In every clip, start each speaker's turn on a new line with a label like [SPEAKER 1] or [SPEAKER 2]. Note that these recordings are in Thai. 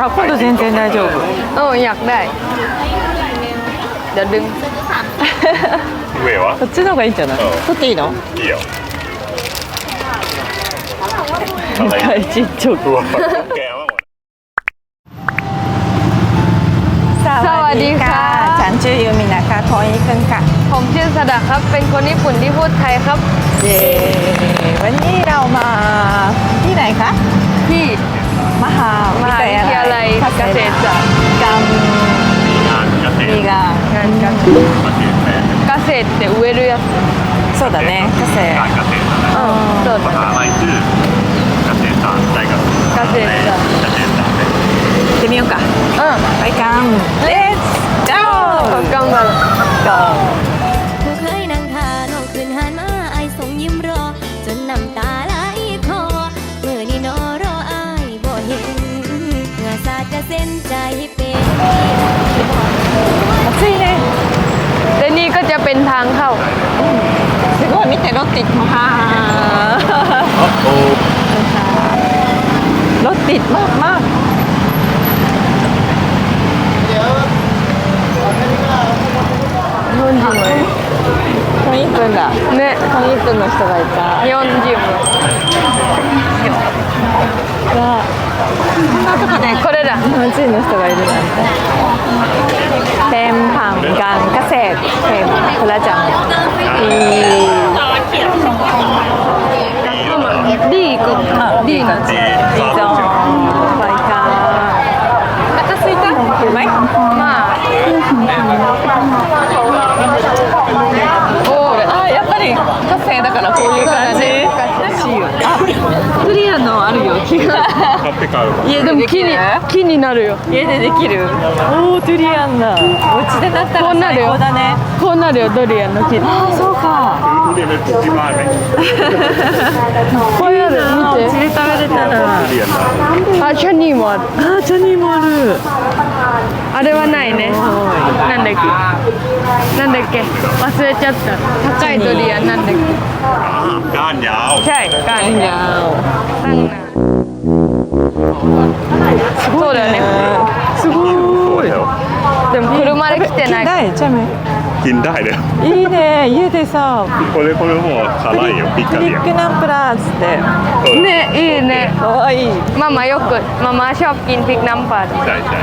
[SPEAKER 1] あ今度全然大丈夫
[SPEAKER 2] เอออยากได้ เดี๋ยวดึง
[SPEAKER 3] 上は
[SPEAKER 1] こっちの方がいいんじゃない
[SPEAKER 3] うん
[SPEAKER 1] 取っていいの
[SPEAKER 3] いいよ
[SPEAKER 1] 大ちっちゃく
[SPEAKER 3] うわแกว่าหมด
[SPEAKER 1] สวัสดีค่ะฉันชื่อยูมินะคะโทอีคึงค่ะ
[SPEAKER 2] ผมชื่อสดาครับ เป็นคนญี่ปุ่นที่พูดไทยครับ
[SPEAKER 1] เย้วันนี้เรามาที่ไหนคะ
[SPEAKER 2] ที่
[SPEAKER 3] Gazzetta.
[SPEAKER 1] Gazzetta.
[SPEAKER 3] Gam... 身
[SPEAKER 1] が
[SPEAKER 2] ガセって植えるやつ。
[SPEAKER 1] そうだね。
[SPEAKER 3] ガセ。
[SPEAKER 2] ガうん。そうだ
[SPEAKER 3] ね。ガセ。さん大学ガセ。さんガセ。さ
[SPEAKER 1] 行ってみようか
[SPEAKER 2] うん
[SPEAKER 1] バイカンレッツゴー
[SPEAKER 4] 頑張るう Go! สาดกระเซ็นใจเป็นที่บอก
[SPEAKER 1] 暑いね
[SPEAKER 2] และนี่ก็จะเป็นทางเข้า
[SPEAKER 1] すごい見てロッティはรถติดมากมาก
[SPEAKER 2] 40枚
[SPEAKER 1] 本一分だ
[SPEAKER 2] ね
[SPEAKER 1] 本一分の人がいた
[SPEAKER 2] 40枚
[SPEAKER 1] わこ がこ
[SPEAKER 2] れだ
[SPEAKER 1] 日本人の人がいるなんて
[SPEAKER 2] ペ
[SPEAKER 1] ンパンガンカセペンプラジャンリーグリーグリーゾン Mike. Ma.
[SPEAKER 3] 買って帰るい
[SPEAKER 1] や
[SPEAKER 2] でも木に木になるよ。
[SPEAKER 1] 家でできる？おおドリアンだ。お家でだったら最高だね。
[SPEAKER 2] こうなるよドリアンの木
[SPEAKER 1] ああそうか。
[SPEAKER 2] こうい
[SPEAKER 1] うの
[SPEAKER 2] 見て。
[SPEAKER 1] お家で食べれたら。
[SPEAKER 2] あチャニーもある。
[SPEAKER 1] あチャニーもある。
[SPEAKER 2] あれはないね。なんだっけ？なんだっけ？忘れちゃった。高いドリアンなんだっ
[SPEAKER 3] け？ガンニャ
[SPEAKER 2] オ。ใช่ガンニ
[SPEAKER 1] ャオ。
[SPEAKER 2] ตั้งนานそうだよね
[SPEAKER 1] すご
[SPEAKER 3] สวย
[SPEAKER 1] い
[SPEAKER 3] แถว
[SPEAKER 2] でも車で来てない
[SPEAKER 1] ないチャメ
[SPEAKER 3] กินได้เลย
[SPEAKER 1] いいね家でさ
[SPEAKER 3] これこれもう辛いよピッカ
[SPEAKER 1] クリ
[SPEAKER 3] リア
[SPEAKER 1] ックナンプラーっつって
[SPEAKER 2] ねいいね
[SPEAKER 1] かわいい
[SPEAKER 2] ママよくママชอบกินพริกน้ำปลา
[SPEAKER 3] ใช่ใช่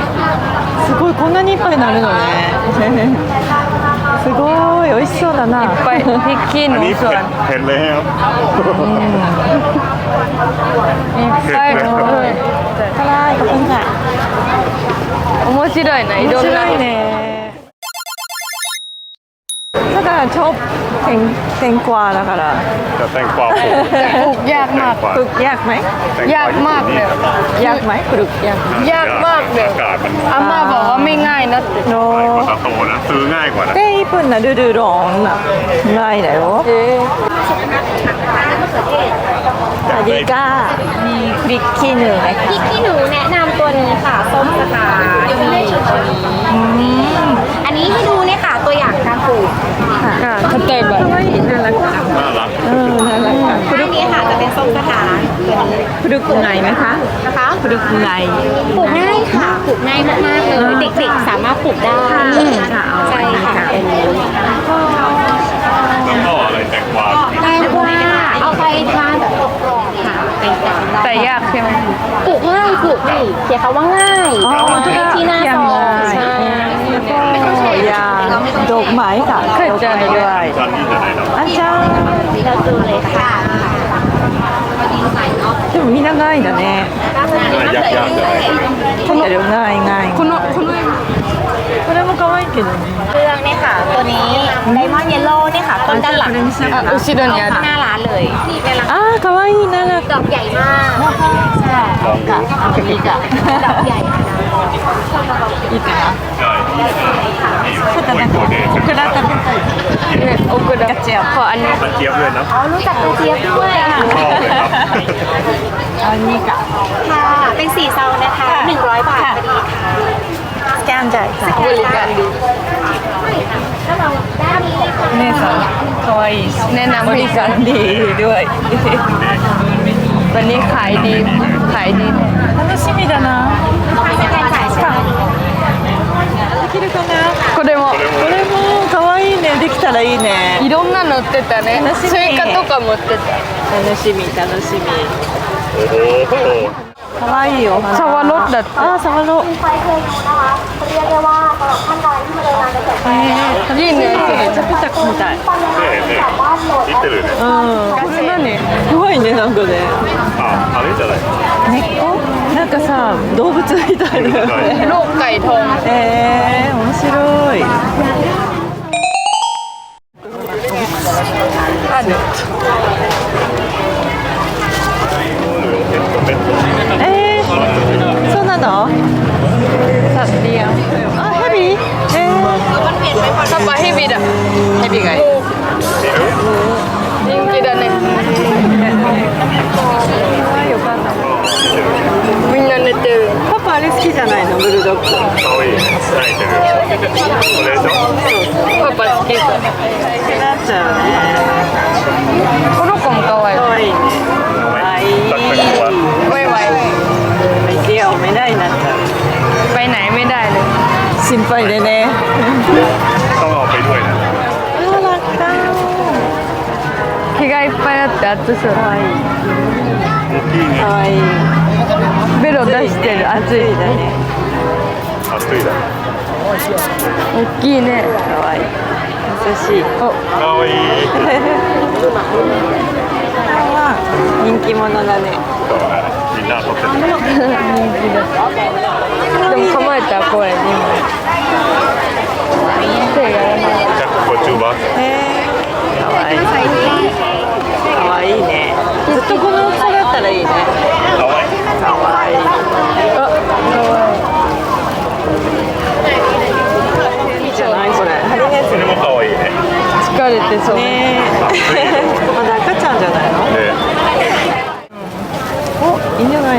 [SPEAKER 1] すごいこんなにいっぱいなるのねすごい美味しそうだない
[SPEAKER 2] っぱいพริกขี้ห
[SPEAKER 3] อัน
[SPEAKER 2] นู
[SPEAKER 3] นี้
[SPEAKER 2] ส่ว
[SPEAKER 3] เผ็
[SPEAKER 2] น
[SPEAKER 3] ดเผ็ดเลยครับ
[SPEAKER 2] いっぱい
[SPEAKER 3] เผ็ดเลย
[SPEAKER 1] 辛いขอบคุณค่ะ
[SPEAKER 2] 面白いない
[SPEAKER 1] 面
[SPEAKER 2] ろんな
[SPEAKER 1] 白いねだから超天天กวาだから
[SPEAKER 3] จะแตงกวาโผล่
[SPEAKER 2] ปลูกยากมาก
[SPEAKER 1] ฝึกยากไหม
[SPEAKER 3] แตงกว
[SPEAKER 2] ยากมากเลย
[SPEAKER 1] ยากไหมฝึกยาก
[SPEAKER 2] ยากมากเลย
[SPEAKER 3] อากาศมัน
[SPEAKER 2] อาม่าบอกว่าไม่ง่ายนะ
[SPEAKER 1] โน
[SPEAKER 3] กว่าตะโตนะซื้อง่ายกว่านะ
[SPEAKER 1] で1分なルルロンなないだよ
[SPEAKER 2] เอ๊ะ
[SPEAKER 1] สวัสดีค่ะมีพริกขี้หนูไหม
[SPEAKER 4] พริกขี้หนูแนะนำตัวนี้ค่ะส้มสถานนี่อันนี้ให้ดูเนี่ยค่ะตัวอย่างการปลูก
[SPEAKER 2] ค่ะเข้า
[SPEAKER 1] ใจบ่อยน่ารัก
[SPEAKER 3] น่ารัก
[SPEAKER 1] เอน่ารักค่ะ
[SPEAKER 4] อันนี้ค่ะจะเป็นส้มสถาน
[SPEAKER 1] พดุกไงไหมคะ
[SPEAKER 4] นะคะ
[SPEAKER 1] พดุกไง
[SPEAKER 4] ปลูกง่ายค่ะปลูกง่ายมากๆเลยเด็กๆสามารถปลูกได้
[SPEAKER 1] ค่ะ
[SPEAKER 4] ใช่ค่ะ
[SPEAKER 3] ก็อะไรแตงกวา
[SPEAKER 4] แตงกวาเอาไปทาน เป็นจาน
[SPEAKER 2] แต่ยากใช่ไหม
[SPEAKER 4] ปลูกง่ายปลูกง่ายเขียนคำว่าง่าย
[SPEAKER 1] อ๋อมันก็
[SPEAKER 4] ที่หน้าซองใช่
[SPEAKER 1] ยาดอกไม้ค่ะดอกไม้ด้วย
[SPEAKER 3] ชั้นนี้จะไหนเนาะ
[SPEAKER 1] あんちゃん
[SPEAKER 4] เราดูเลยค่ะ
[SPEAKER 1] でもみんなないんだね
[SPEAKER 3] ยากยากจะไหน
[SPEAKER 1] このないない
[SPEAKER 2] このこの
[SPEAKER 1] これも可愛い けどね
[SPEAKER 4] เครื่องเนี่ยค่ะ ตัวนี้ไดมอนด์เยลโล่เนี่ยค่ะต้นด้านหลัง
[SPEAKER 2] あ後ろにある
[SPEAKER 4] หน้าร้านเลยเป็นราคา
[SPEAKER 1] あー可愛いなら
[SPEAKER 4] ดอกใหญ่มากใช่
[SPEAKER 3] ลองดู
[SPEAKER 1] いいか
[SPEAKER 4] ดอกใหญ่ค่ะ
[SPEAKER 1] いいかな
[SPEAKER 3] ใช่นี่โอ้ยโคเดช
[SPEAKER 1] オクラ食べたい
[SPEAKER 2] ね奥だขออันนี้
[SPEAKER 3] มันเจี๊ยบเลยนะ
[SPEAKER 4] อ๋อรู้จักกระเจี๊ยบด้วย
[SPEAKER 3] ชอบเลยครับ
[SPEAKER 1] あいいか
[SPEAKER 4] ค่ะ เป็นสี่เซานะคะ100 บาทพอดีค่ะ านจ่ายค่ะ
[SPEAKER 1] บริかわいい
[SPEAKER 2] แนะนำ
[SPEAKER 1] บริ
[SPEAKER 2] กา
[SPEAKER 1] รดีด้楽し
[SPEAKER 2] みだなできるかなこれも
[SPEAKER 1] これもかわ
[SPEAKER 4] いねできた
[SPEAKER 2] らいいね
[SPEAKER 1] いろん。
[SPEAKER 2] なのってたねスイとかもってた
[SPEAKER 1] 楽しみ楽しみかわいいよ
[SPEAKER 2] サワロだって
[SPEAKER 1] あーサワロ
[SPEAKER 2] いいね
[SPEAKER 1] めちゃくちゃみたい
[SPEAKER 3] ねえねえ生きてるね
[SPEAKER 1] うんこれ何怖いねなんかね
[SPEAKER 3] ああれじゃない
[SPEAKER 1] 根っこなんかさ動物みたいだよね
[SPEAKER 2] ロッカイトン
[SPEAKER 1] えー、面白い
[SPEAKER 2] ある สัตว์เลี้
[SPEAKER 1] ยงอ่ะ
[SPEAKER 2] ไบีเだねよかったみんな寝てる。
[SPEAKER 1] パパあれ好きじゃないの？ブルドッグ。
[SPEAKER 2] パパ好き
[SPEAKER 1] 心配でね
[SPEAKER 3] ต้องเอาไปด้วยนะ
[SPEAKER 1] あらか
[SPEAKER 2] 毛がいっぱいあって暑そう
[SPEAKER 1] わいい
[SPEAKER 3] 大きいね
[SPEAKER 1] かわいい
[SPEAKER 2] ベロ出してる暑い
[SPEAKER 1] だね
[SPEAKER 3] 暑いだ
[SPEAKER 2] 大きいね
[SPEAKER 1] かわいい優しいお
[SPEAKER 3] かわいい
[SPEAKER 1] 人気者だね。
[SPEAKER 3] みんな撮ってる
[SPEAKER 2] でも構えたら怖いね。今手がやらない。
[SPEAKER 3] じゃあここ中盤
[SPEAKER 1] へーかわい。い。かわい。い。ねずっとこの大きさだったらい。い。ね
[SPEAKER 3] かわい。い。
[SPEAKER 1] かわい。い。
[SPEAKER 2] あ
[SPEAKER 1] い。い。じゃない。これハリネズ
[SPEAKER 3] これもかわい。い。ね
[SPEAKER 2] 疲れてそう
[SPEAKER 1] ねまだ赤ちゃんじゃないの
[SPEAKER 3] で
[SPEAKER 1] お犬がい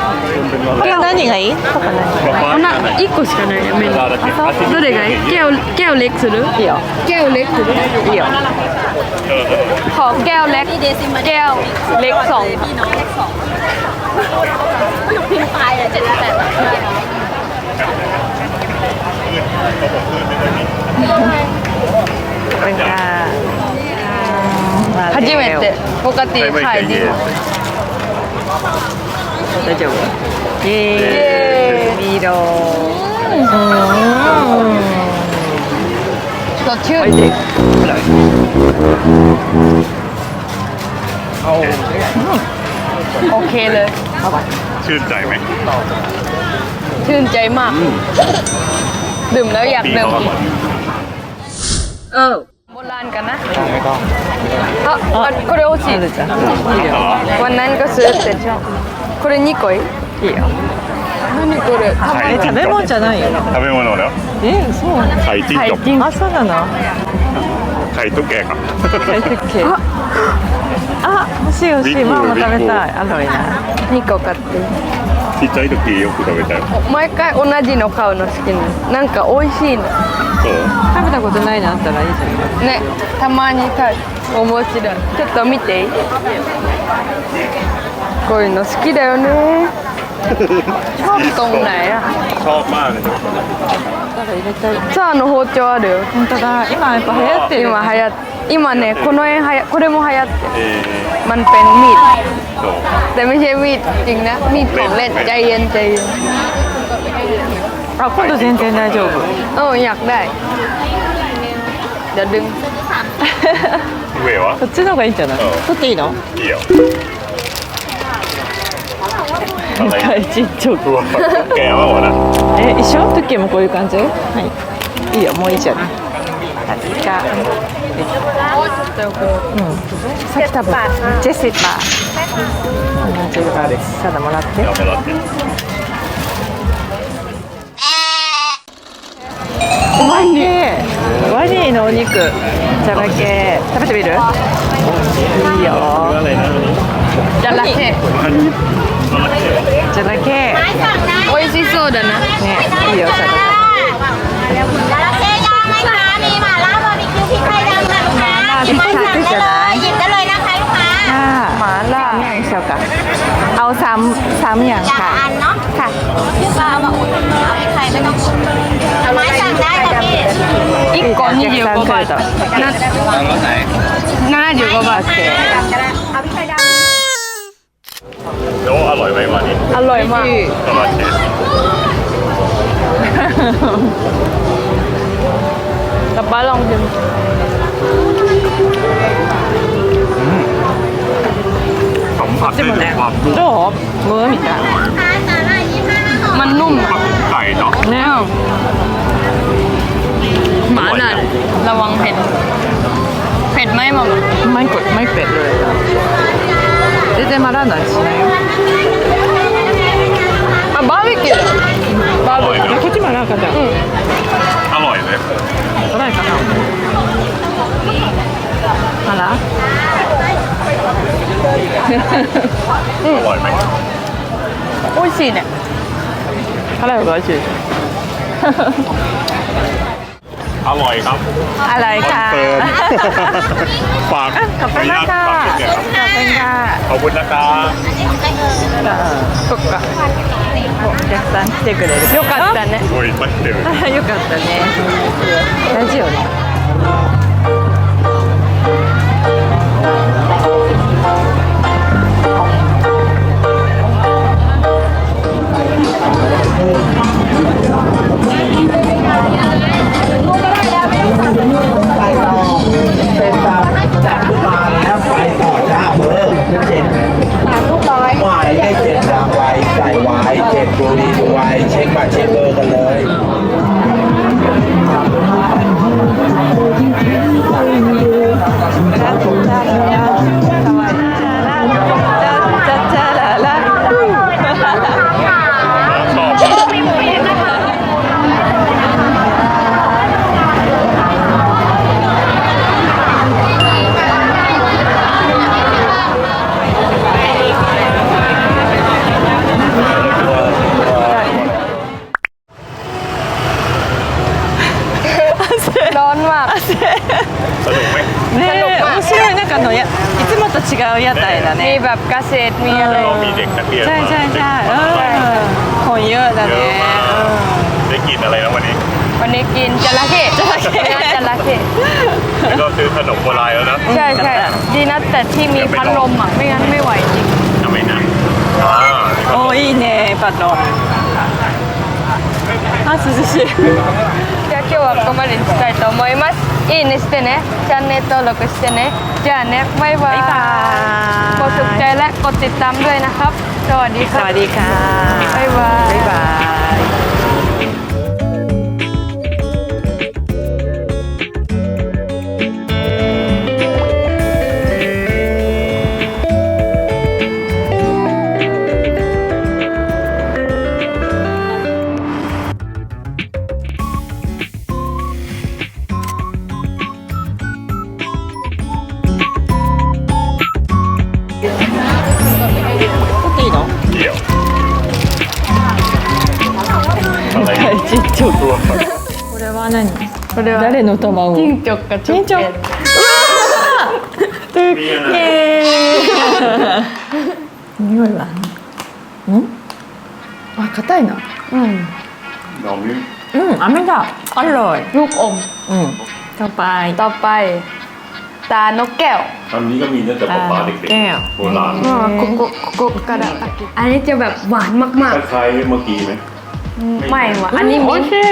[SPEAKER 1] 何がいいパパ何
[SPEAKER 3] ป๊าป๊า
[SPEAKER 2] な一個しかないねメニュ
[SPEAKER 3] だけ
[SPEAKER 2] ーどれがいいแก้วแก้วเล็กする
[SPEAKER 1] いいよ
[SPEAKER 2] แก้วเล็กする
[SPEAKER 1] いいよ
[SPEAKER 2] ขอแก้วเล็กแก้วเล็กสอง
[SPEAKER 1] これか
[SPEAKER 2] 初めてปกติขายดี
[SPEAKER 1] 大丈夫イ
[SPEAKER 2] イエ
[SPEAKER 1] エーイ色
[SPEAKER 2] ちょっとチュー
[SPEAKER 1] おいで
[SPEAKER 2] โอเคเลย
[SPEAKER 3] ชื่นใจไหม
[SPEAKER 2] ชื่นใจมาก ดื่มแล้วอยาก
[SPEAKER 3] ดี
[SPEAKER 2] ดื่ม
[SPEAKER 3] เขาอ
[SPEAKER 2] อีก
[SPEAKER 3] ร่อย
[SPEAKER 2] เออโบราณกันนะああこれ欲しい
[SPEAKER 1] ちゃんいいよ
[SPEAKER 2] วันนั้นก็ซื้อแต่ชอบ これ二個いい？
[SPEAKER 1] よ。
[SPEAKER 2] 何これ？
[SPEAKER 1] 食べ物じゃないよ。
[SPEAKER 3] 食べ物だよ。
[SPEAKER 1] えそうなの？なかあ欲しい欲しい。ママ食べたい。あのいな
[SPEAKER 2] 個買って。
[SPEAKER 3] ちっちゃい時よく食べたよ。
[SPEAKER 2] 毎回同じの買うの好きななんか美味しいの。
[SPEAKER 3] そう。
[SPEAKER 1] 食べたことないのあったらいいじゃん。
[SPEAKER 2] ねたまにた面白い。ちょっと見ていい？こういうの好きだよねชอบตรงไหนอะ
[SPEAKER 3] ชอบมากเลย
[SPEAKER 1] だから入れたい
[SPEAKER 2] チャーの包丁あるよ
[SPEAKER 1] 本当だ今やっぱ流行ってる
[SPEAKER 2] 今流行っ今ねこの辺はやこれも流行ってる
[SPEAKER 3] เออ
[SPEAKER 2] มันเป็นมีด
[SPEAKER 3] そう
[SPEAKER 2] แต่ไม่ใช่มีดจริงนะมีดของเล่นใจเย็นใจเย็น
[SPEAKER 1] あ今度全然大丈夫
[SPEAKER 2] เอออยากได้ เดี๋ยวดึง
[SPEAKER 3] 上は
[SPEAKER 1] こっちの方がいいんじゃない
[SPEAKER 3] うん
[SPEAKER 1] 取っていいの
[SPEAKER 3] いいよ
[SPEAKER 1] さないちち
[SPEAKER 3] ゃわ山な。
[SPEAKER 1] え一緒？時計もこういう感じ？はい。いいよもういいじゃん。い立ちか。うん。さっき多分ジェシカ同じ色があるただもらって。
[SPEAKER 3] やめだっ
[SPEAKER 1] ワニのお肉じゃらけ。食べてみる？いい。よ
[SPEAKER 3] じゃらけ
[SPEAKER 2] จระเข้
[SPEAKER 1] โอ้ยซี
[SPEAKER 2] โซดนะเนี่
[SPEAKER 1] ยเดี๋ยวใส่
[SPEAKER 4] จระเข้ย่างไหมคะมีหมาล่าบาร์บีคิวพริกไทยดำค่ะลูกค้าหยิบมา
[SPEAKER 2] สั่งได้
[SPEAKER 1] เลยหยิบได
[SPEAKER 4] ้เลยนะคะลูกค้า
[SPEAKER 2] หมาล่าเนี
[SPEAKER 1] ่ยเชียวกะเอา
[SPEAKER 2] สามสามอย่างค่ะ
[SPEAKER 4] อันเนาะ
[SPEAKER 2] ค่ะ
[SPEAKER 4] พี่ปลาเอามาอุ่นเอาไข่ไม่ต้องอุ่นไม้สั่งได้ค่ะพี่
[SPEAKER 2] 1個25バーツ70าーツ
[SPEAKER 3] 70いわ今にอ
[SPEAKER 2] ร่อยมาก
[SPEAKER 3] 頑張って
[SPEAKER 2] กับป้าลองชิม
[SPEAKER 3] สัมผัสได้ถึงความนุ่ม
[SPEAKER 2] โจ้หอมเมื่อมิจ้ะมันนุ่ม
[SPEAKER 3] ไก่เนาะ
[SPEAKER 2] แน่วหมาหน่อระวังเผ็ด เผ็ดไหมมั้ง
[SPEAKER 1] ไม่กดไม่เผ็ดเลย 全然まらない。
[SPEAKER 2] しあバー
[SPEAKER 3] ベ
[SPEAKER 2] キュ
[SPEAKER 3] ー。バー
[SPEAKER 2] ベキ
[SPEAKER 3] ュー。
[SPEAKER 1] こっちもかじゃん、
[SPEAKER 3] うん、
[SPEAKER 1] アね。かな。あら
[SPEAKER 3] うん、
[SPEAKER 2] 美味しいね。
[SPEAKER 1] 辛い方が美味しい
[SPEAKER 3] อร่อยครับ
[SPEAKER 2] อะไร
[SPEAKER 3] คอน
[SPEAKER 2] คะ
[SPEAKER 3] เฟิร์มฝาก
[SPEAKER 2] ขอบคุณนะ
[SPEAKER 3] ขอ
[SPEAKER 2] คะ
[SPEAKER 3] อนุญาตฝากเก็บ
[SPEAKER 2] ขอบคุณค่ะ
[SPEAKER 3] ขอบคุณนะครับ
[SPEAKER 2] そっかお客さん来てくれるよかったね
[SPEAKER 3] โอ้ยมันเดือด
[SPEAKER 2] よかったねラジオね
[SPEAKER 1] かあのやいつもと違う屋台だ
[SPEAKER 2] มี
[SPEAKER 1] ね
[SPEAKER 2] แบบเกษตรมีอะไร
[SPEAKER 3] เรามีเด็กนักเรียน
[SPEAKER 1] ใช่ใช่ใช่
[SPEAKER 3] มา
[SPEAKER 1] เออคนเยอะだ
[SPEAKER 3] เยอะ
[SPEAKER 1] ね
[SPEAKER 3] มากได้กินอะไรแล้ววันนี้
[SPEAKER 2] วันนี้กินจระเข้จระเข้จระเข้
[SPEAKER 3] แล้วก็ซื้อขนมโบราณแล้วนะ
[SPEAKER 2] ใช่ใช่ดีนะแต่ที่มีพัดลมอ่ะไม่งั้นไม่ไหวจริง
[SPEAKER 3] ทำไมนะอ่า
[SPEAKER 1] おいいねパトロンあ涼しい
[SPEAKER 2] じゃあ今日はここまでにしたいと思います いいねしてねチャンネル登録してねじゃあねバイバイกดถูกใจและกดติดตามด้วยนะครับ สวัสดีค
[SPEAKER 1] ส
[SPEAKER 2] รับ
[SPEAKER 1] วัสดีค่ะ
[SPEAKER 2] บ๊ายบาย
[SPEAKER 1] บ๊ายบาย っちゃい
[SPEAKER 3] ตัว
[SPEAKER 1] これは何
[SPEAKER 2] これは
[SPEAKER 1] 誰の卵
[SPEAKER 2] 金直か直
[SPEAKER 1] 金直
[SPEAKER 3] มีอะไร
[SPEAKER 1] 匂いはんあ硬いなうん
[SPEAKER 3] น้องมิ้ว
[SPEAKER 1] うん飴だอร่อย
[SPEAKER 2] ลูกอม
[SPEAKER 1] うん乾杯
[SPEAKER 2] ต่อไป ตานกแก้ว
[SPEAKER 3] ตอนนี้ก็มีตั้งแต่ปลาเด็ก
[SPEAKER 1] แก้ว
[SPEAKER 3] ๆโบราณ
[SPEAKER 2] อ๋อโกโก้โกโก้กระดาษอันนี้จะแบบหวานมาก
[SPEAKER 3] คล้ายๆเมื่อกี้ไหม
[SPEAKER 2] うん、アニメ、
[SPEAKER 1] う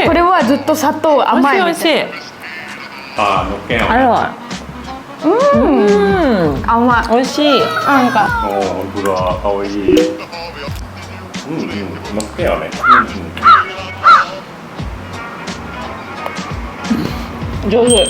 [SPEAKER 1] ん、
[SPEAKER 2] これはずっと砂糖甘い
[SPEAKER 1] 美味い美味しい。
[SPEAKER 3] あの
[SPEAKER 1] っけんあうん、
[SPEAKER 2] 甘い。
[SPEAKER 1] 美味しい。
[SPEAKER 2] なんか。
[SPEAKER 3] 可愛い。うんうんのっけうんうん。
[SPEAKER 1] 上手。